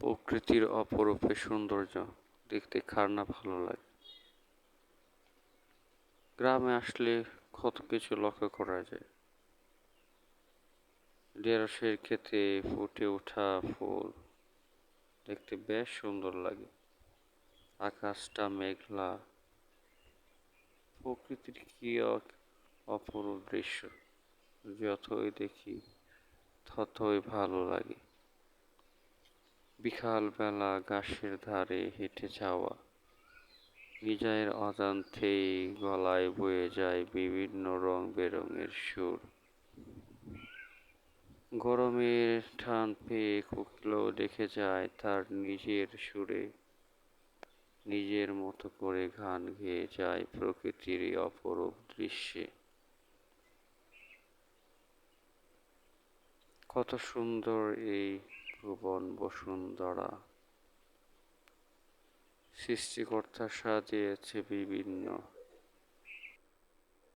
প্রকৃতির অপরূপে সৌন্দর্য দেখতে কার না ভালো লাগে। গ্রামে আসলে কত কিছু লক্ষ্য করা যায়। ঢেঁড়সের ক্ষেতে ফুটে ওঠা ফুল দেখতে বেশ সুন্দর লাগে। আকাশটা মেঘলা। প্রকৃতির কি অপরূপ দৃশ্য, যতই দেখি ততই ভালো লাগে। বিকালবেলা ঘাসের ধারে হেঁটে যাওয়া। নিজের অজান্তেই গলায় বয়ে যায় বিভিন্ন রং বেরঙের সুর। গরমের টান পেয়ে কোকিলও দেখে যায় তার নিজের সুরে। নিজের মতো করে গান গেয়ে যায় প্রকৃতির অপরূপ দৃশ্যে। কত সুন্দর এই ভুবন বসুন্ধরা সৃষ্টিকর্তা সাজিয়েছে বিভিন্ন